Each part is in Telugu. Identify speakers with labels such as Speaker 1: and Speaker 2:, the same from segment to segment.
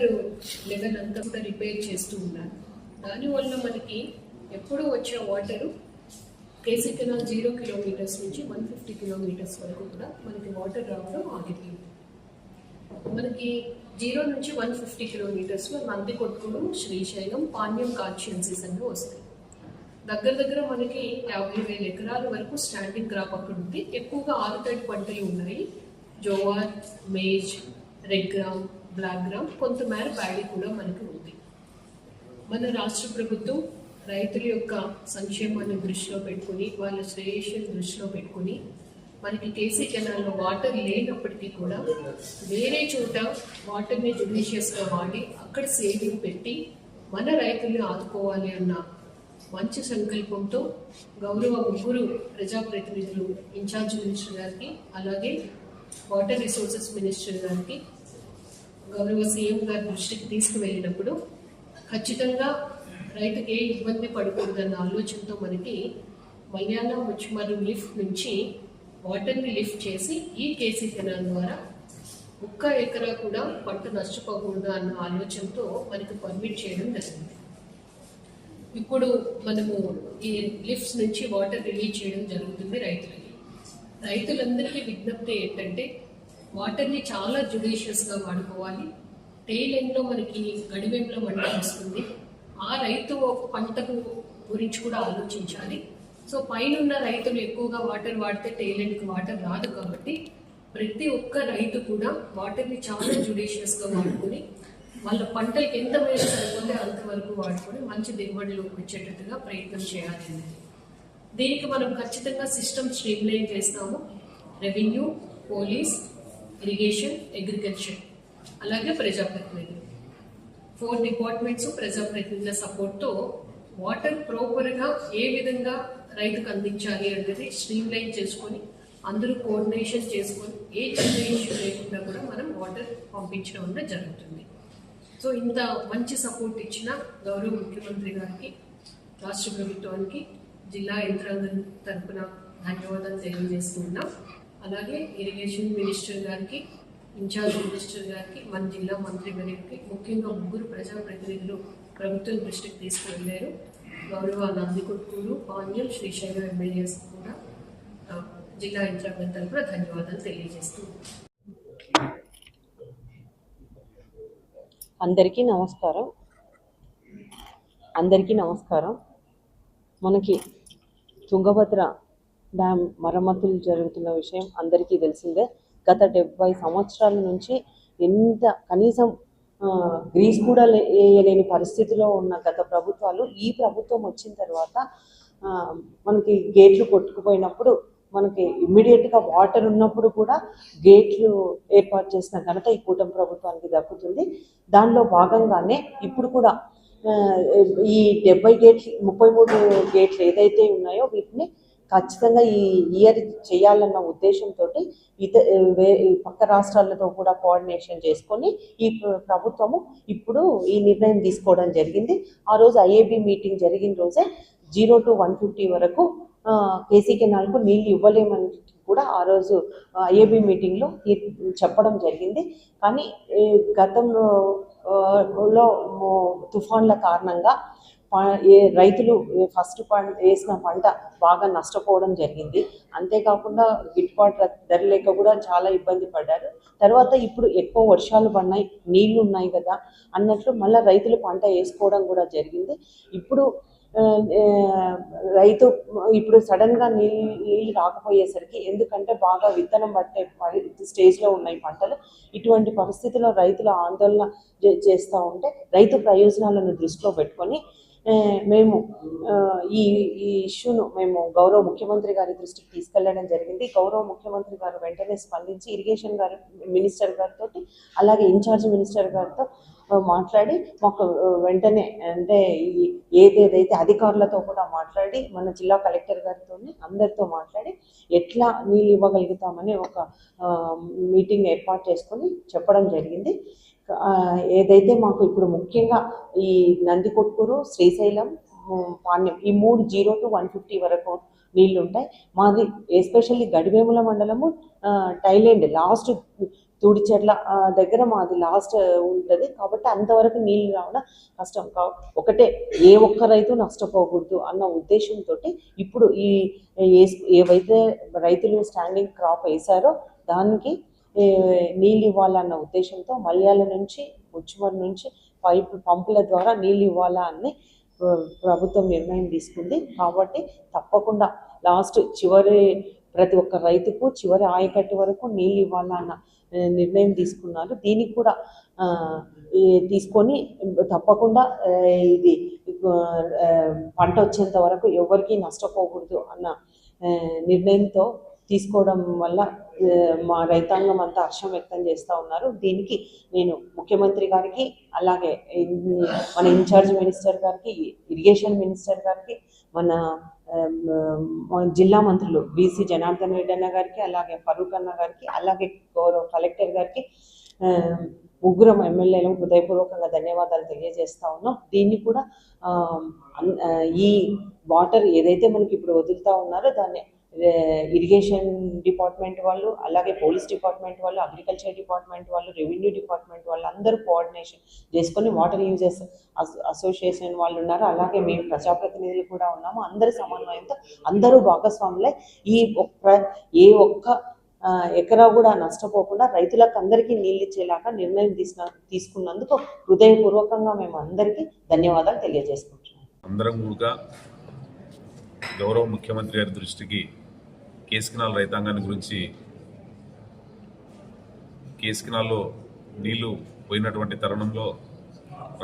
Speaker 1: వాటర్ లెవెల్ అంతా కూడా రిపేర్ చేస్తూ ఉన్నారు. దానివల్ల మనకి ఎప్పుడు వచ్చే water KC canal zero kilometres నుంచి వన్ ఫిఫ్టీ కిలోమీటర్స్ వరకు కూడా మనకి వాటర్ రావడం ఆగిపోయింది. మనకి జీరో నుంచి వన్ ఫిఫ్టీ కిలోమీటర్స్లో నంది కొట్టుకుడు శ్రీశైలం పాణ్యం కాన్స్టిట్యున్సీస్ అన్నీ వస్తాయి. దగ్గర దగ్గర మనకి యాభై వేల ఎకరాల వరకు స్టాండింగ్ క్రాప్ అక్కడ ఉంది. ఎక్కువగా ఆరుతడి పంటలు ఉన్నాయి. Jowar maize red gram black gram కొంతమేర బ్యాడీ కూడా మనకు ఉంది. మన రాష్ట్ర ప్రభుత్వం రైతుల యొక్క సంక్షేమాన్ని దృష్టిలో పెట్టుకుని వాళ్ళ శ్రేయస్సును దృష్టిలో పెట్టుకుని మనకి కేసీ కెనాల్లో వాటర్ లేనప్పటికీ కూడా వేరే చోట వాటర్ని జుడిషియస్గా వాడి అక్కడ సేవింగ్ పెట్టి మన రైతుల్ని ఆదుకోవాలి అన్న మంచి సంకల్పంతో గౌరవ ముగ్గురు ప్రజాప్రతినిధులు ఇన్ఛార్జ్ మినిస్టర్ గారికి అలాగే వాటర్ రిసోర్సెస్ మినిస్టర్ గారికి గౌరవ సీఎం గారి దృష్టికి తీసుకువెళ్ళినప్పుడు ఖచ్చితంగా రైతుకి ఏ ఇబ్బంది పడకూడదన్న ఆలోచనతో మనకి మలయాళ ముచ్చుమరు లిఫ్ట్ నుంచి వాటర్ని లిఫ్ట్ చేసి ఈ కేసీ కెనాల్ ద్వారా ఒక్క ఎకరా కూడా పంట నష్టపోకూడదు అన్న ఆలోచనతో మనకు పర్మిట్ చేయడం జరిగింది. ఇప్పుడు మనము ఈ లిఫ్ట్స్ నుంచి వాటర్ రిలీజ్ చేయడం జరుగుతుంది రైతులకి. రైతులందరికీ విజ్ఞప్తి ఏంటంటే వాటర్ని చాలా జుడిషియస్గా వాడుకోవాలి. టెయిల్ ఎండ్లో మనకి గడివెంలో మంట వస్తుంది. ఆ రైతు పంటకు గురించి కూడా ఆలోచించాలి. సో పైన ఉన్న రైతులు ఎక్కువగా వాటర్ వాడితే టెయిల్ ఎండ్కి వాటర్ రాదు కాబట్టి ప్రతి ఒక్క రైతు కూడా వాటర్ని చాలా జుడిషియస్గా వాడుకొని వాళ్ళ పంటలకు ఎంత మేర సరిపోతే అంతవరకు వాడుకొని మంచి దిగుబడులు వచ్చేటట్టుగా ప్రయత్నం చేయాలి దీనికి మనం ఖచ్చితంగా సిస్టమ్ స్ట్రీమ్లైన్ చేస్తాము. రెవెన్యూ పోలీస్ ఇరిగేషన్ అగ్రికల్చర్ అలాగే ప్రజాప్రతినిధులు. ఫోర్ డిపార్ట్మెంట్స్ ప్రజాప్రతినిధుల సపోర్ట్తో వాటర్ ప్రాపర్గా ఏ విధంగా రైతుకు అందించాలి అనేది స్ట్రీమ్ లైన్ చేసుకొని అందరూ కోఆర్డినేషన్ చేసుకొని ఏ చిన్న ఇష్యూ లేకుండా కూడా మనం వాటర్ పంపించడం అనేది జరుగుతుంది. సో ఇంత మంచి సపోర్ట్ ఇచ్చిన గౌరవ ముఖ్యమంత్రి గారికి రాష్ట్ర ప్రభుత్వానికి జిల్లా యంత్రాంగం తరపున ధన్యవాదాలు తెలియజేస్తున్నాం అలాగే ఇరిగేషన్ మినిస్టర్ గారికి ఇన్ఛార్జ్ మినిస్టర్ గారికి మన జిల్లా మంత్రి గారికి ముఖ్యంగా ముగ్గురు ప్రజాప్రతినిధులు ప్రభుత్వం దృష్టికి తీసుకువెళ్ళారు. గౌరవ నందికొట్కూరు పాణ్యం శ్రీశైలం ఎమ్మెల్యేస్ కూడా జిల్లా యంత్రాంగం తరపున ధన్యవాదాలు తెలియజేస్తూ
Speaker 2: అందరికీ నమస్కారం. అందరికీ నమస్కారం. మనకి తుంగభద్ర డ్యామ్ మరమ్మతులు జరుగుతున్న విషయం అందరికీ తెలిసిందే. గత డెబ్బై సంవత్సరాల నుంచి ఎంత కనీసం గ్రీస్ కూడా లే- వేయలేని పరిస్థితిలో ఉన్న గత ప్రభుత్వాలు ఈ ప్రభుత్వం వచ్చిన తర్వాత మనకి గేట్లు కొట్టుకుపోయినప్పుడు మనకి ఇమ్మీడియట్గా వాటర్ ఉన్నప్పుడు కూడా గేట్లు ఏర్పాటు చేసిన ఘనత ఈ కూటమి ప్రభుత్వానికి దక్కుతుంది. దానిలో భాగంగానే ఇప్పుడు కూడా ఈ డెబ్బై గేట్లు ముప్పై మూడు గేట్లు ఏదైతే ఉన్నాయో వీటిని ఖచ్చితంగా ఈ ఇయర్ చేయాలన్న ఉద్దేశంతో ఇత వే- పక్క రాష్ట్రాలతో కూడా కోఆర్డినేషన్ చేసుకొని ఈ ప్రభుత్వము ఇప్పుడు ఈ నిర్ణయం తీసుకోవడం జరిగింది. ఆ రోజు ఐఏబి మీటింగ్ జరిగిన రోజే జీరో టు వన్ ఫిఫ్టీ వరకు కేసీ కెనాల్కు నీళ్ళు ఇవ్వలేమని కూడా ఆ రోజు ఐఏబి మీటింగ్లో చెప్పడం జరిగింది. కానీ గతంలో తుఫాన్ల కారణంగా ఏ రైతులు ఫస్ట్ పంట వేసిన పంట బాగా నష్టపోవడం జరిగింది. అంతేకాకుండా గిట్టుబాటు ధర లేక కూడా చాలా ఇబ్బంది పడ్డారు. తర్వాత ఇప్పుడు ఎక్కువ వర్షాలు పడినాయి నీళ్ళు ఉన్నాయి కదా అన్నట్లు మళ్ళీ రైతులు పంట వేసుకోవడం కూడా జరిగింది. ఇప్పుడు రైతు ఇప్పుడు సడన్గా నీళ్ళు నీళ్ళు రాకపోయేసరికి ఎందుకంటే బాగా విత్తనం పట్టే స్టేజ్లో ఉన్నాయి పంటలు. ఇటువంటి పరిస్థితుల్లో రైతుల ఆందోళన చేస్తూ ఉంటే రైతు ప్రయోజనాలను దృష్టిలో పెట్టుకొని మేము ఈ ఈ ఇష్యూను మేము గౌరవ ముఖ్యమంత్రి గారి దృష్టికి తీసుకెళ్ళడం జరిగింది. గౌరవ ముఖ్యమంత్రి గారు వెంటనే స్పందించి ఇరిగేషన్ గారు మినిస్టర్ గారితో అలాగే ఇన్ఛార్జ్ మినిస్టర్ గారితో మాట్లాడి మాకు వెంటనే అంటే ఈ ఏదేదైతే అధికారులతో కూడా మాట్లాడి మన జిల్లా కలెక్టర్ గారితో అందరితో మాట్లాడి ఎట్లా నీళ్ళు ఇవ్వగలుగుతామని ఒక మీటింగ్ ఏర్పాటు చేసుకొని చెప్పడం జరిగింది. ఏదైతే మాకు ఇప్పుడు ముఖ్యంగా ఈ నందికొట్కూరు శ్రీశైలం పాణ్యం ఈ మూడు జీరో టు వన్ ఫిఫ్టీ వరకు నీళ్ళు ఉంటాయి మాది ఎస్పెషల్లీ గడివేముల మండలము ఆ, టైలెండ్ లాస్ట్ తుడిచెట్ల దగ్గర మాది లాస్ట్ ఉంటుంది. కాబట్టి అంతవరకు నీళ్ళు రావడం కష్టం. కా ఒకటే ఏ ఒక్క రైతు నష్టపోకూడదు అన్న ఉద్దేశంతో ఇప్పుడు ఈ ఏ- ఏవైతే రైతులు స్టాండింగ్ క్రాప్ వేశారో దానికి నీళ్ళు ఇవ్వాలన్న ఉద్దేశంతో మలయాళ నుంచి ముచ్చుమరి నుంచి పైపు పంపుల ద్వారా నీళ్ళు ఇవ్వాలా అని ప్రభుత్వం నిర్ణయం తీసుకుంది. కాబట్టి తప్పకుండా లాస్ట్ చివరి ప్రతి ఒక్క రైతుకు చివరి ఆయకట్టు వరకు నీళ్ళు ఇవ్వాలన్న నిర్ణయం తీసుకున్నారు. దీనికి కూడా తీసుకొని తప్పకుండా ఇది పంట వచ్చేంత వరకు ఎవరికి నష్టపోకూడదు అన్న నిర్ణయంతో తీసుకోవడం వల్ల మా రైతాంగం అంతా హర్షం వ్యక్తం చేస్తూ ఉన్నారు. దీనికి నేను ముఖ్యమంత్రి గారికి అలాగే మన ఇన్ఛార్జ్ మినిస్టర్ గారికి ఇరిగేషన్ మినిస్టర్ గారికి మన జిల్లా మంత్రులు బీసీ జనార్దన్ రెడ్డి అన్న గారికి అలాగే ఫరూక్ అన్న గారికి అలాగే గౌరవ కలెక్టర్ గారికి ముగ్గురం ఎమ్మెల్యేలకు హృదయపూర్వకంగా ధన్యవాదాలు తెలియజేస్తా ఉన్నాం. దీన్ని కూడా ఈ వాటర్ ఏదైతే మనకి ఇప్పుడు వదులుతా ఉన్నారో దాన్ని ఇరిగేషన్ డిపార్ట్మెంట్ వాళ్ళు అలాగే పోలీస్ డిపార్ట్మెంట్ వాళ్ళు అగ్రికల్చర్ డిపార్ట్మెంట్ వాళ్ళు రెవెన్యూ డిపార్ట్మెంట్ వాళ్ళు అందరూ కోఆర్డినేషన్ చేసుకొని వాటర్ యూజెస్ అసోసియేషన్ వాళ్ళు ఉన్నారు. అలాగే మేము ప్రజాప్రతినిధులు కూడా ఉన్నాము. అందరి సమన్వయంతో అందరూ భాగస్వాములే ఈ ఒక్క ఏ ఒక్క ఎకరా కూడా నష్టపోకుండా రైతులకు అందరికీ నీళ్ళు ఇచ్చేలాగా నిర్ణయం తీసుకు తీసుకున్నందుకు హృదయపూర్వకంగా మేము అందరికీ ధన్యవాదాలు తెలియజేసుకుంటున్నాం.
Speaker 3: అందరం కూడా గౌరవ ముఖ్యమంత్రి గారి దృష్టికి కేసుకినాల్ రైతాంగాన్ని గురించి కేసుకినాల్లో నీళ్ళు పోయినటువంటి తరుణంలో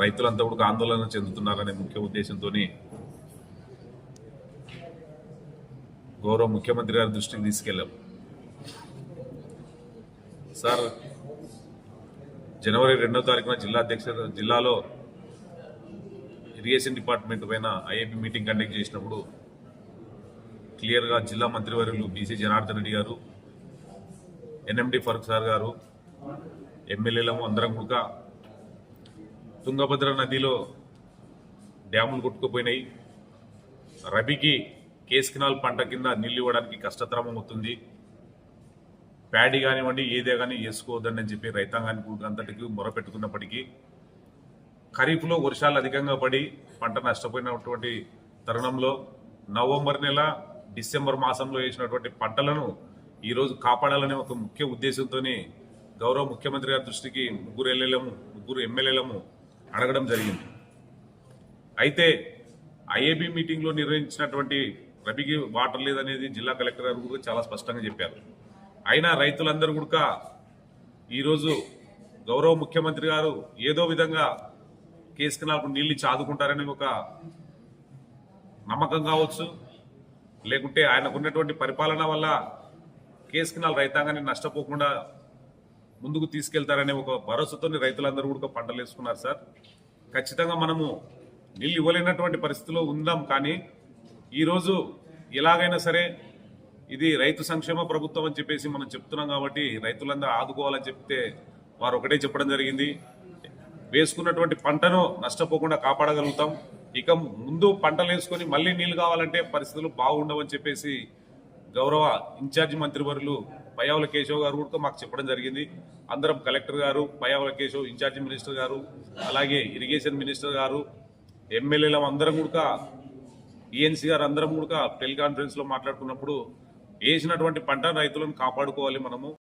Speaker 3: రైతులంతా కూడా ఆందోళన చెందుతున్నారనే ముఖ్య ఉద్దేశంతో గౌరవ ముఖ్యమంత్రి గారి దృష్టికి తీసుకెళ్ళాం. సార్ జనవరి రెండో తారీఖున జిల్లా అధ్యక్ష జిల్లాలో ఇరిగేషన్ డిపార్ట్మెంట్ పైన ఐఏపీ మీటింగ్ కండక్ట్ చేసినప్పుడు క్లియర్గా జిల్లా మంత్రివర్యులు బీసీ జనార్దన్ రెడ్డి గారు ఎన్ఎండి ఫరూక్ సార్ గారు ఎమ్మెల్యేలము అందరం కూడా తుంగభద్ర నదిలో డ్యాములు కొట్టుకుపోయినాయి. రబీకి కేసుకినాల్ పంట కింద నీళ్ళు ఇవ్వడానికి కష్టతరం అవుతుంది. ప్యాడీ కానివ్వండి ఏదే కానీ వేసుకోవద్దని అని చెప్పి రైతాంగానికి అంతటికి మొరపెట్టుకున్నప్పటికీ ఖరీఫ్లో వర్షాలు అధికంగా పడి పంట నష్టపోయినటువంటి తరుణంలో నవంబర్ నెల డిసెంబర్ మాసంలో వేసినటువంటి పంటలను ఈరోజు కాపాడాలనే ఒక ముఖ్య ఉద్దేశంతోనే గౌరవ ముఖ్యమంత్రి గారి దృష్టికి ముగ్గురు ఎమ్మెల్యేలము ముగ్గురు ఎమ్మెల్యేలము అడగడం జరిగింది. అయితే ఐఏబీ మీటింగ్లో నిర్వహించినటువంటి రబీకి వాటర్ లేదనేది జిల్లా కలెక్టర్ గారు కూడా చాలా స్పష్టంగా చెప్పారు. అయినా రైతులందరూ కూడా ఈరోజు గౌరవ ముఖ్యమంత్రి గారు ఏదో విధంగా కేసుకి నాకు నీళ్ళు చాదుకుంటారని ఒక నమ్మకం కావచ్చు లేకుంటే ఆయనకున్నటువంటి పరిపాలన వల్ల కేసుకి రైతాంగాన్ని నష్టపోకుండా ముందుకు తీసుకెళ్తారనే ఒక భరోసాతో రైతులందరూ కూడా పంటలు వేసుకున్నారు సార్. ఖచ్చితంగా మనము నీళ్ళు ఇవ్వలేనటువంటి పరిస్థితిలో ఉందాం కానీ ఈరోజు ఎలాగైనా సరే ఇది రైతు సంక్షేమ ప్రభుత్వం అని చెప్పేసి మనం చెప్తున్నాం కాబట్టి రైతులందరూ ఆదుకోవాలని చెప్తే వారు ఒకటే చెప్పడం జరిగింది. వేసుకున్నటువంటి పంటను నష్టపోకుండా కాపాడగలుగుతాం. ఇక ముందు పంటలు వేసుకొని మళ్ళీ నీళ్ళు కావాలంటే పరిస్థితులు బాగుండవని చెప్పేసి గౌరవ ఇన్ఛార్జి మంత్రివర్యులు పయావుల కేశవ్ గారు కూడా మాకు చెప్పడం జరిగింది. అందరం కలెక్టర్ గారు పయావుల కేశవ్ ఇన్ఛార్జి మినిస్టర్ గారు అలాగే ఇరిగేషన్ మినిస్టర్ గారు ఎమ్మెల్యేల అందరం కూడా ఈఎన్సీ గారు అందరం కూడా టెలికాన్ఫరెన్స్లో మాట్లాడుకున్నప్పుడు వేసినటువంటి పంట రైతులను కాపాడుకోవాలి మనము.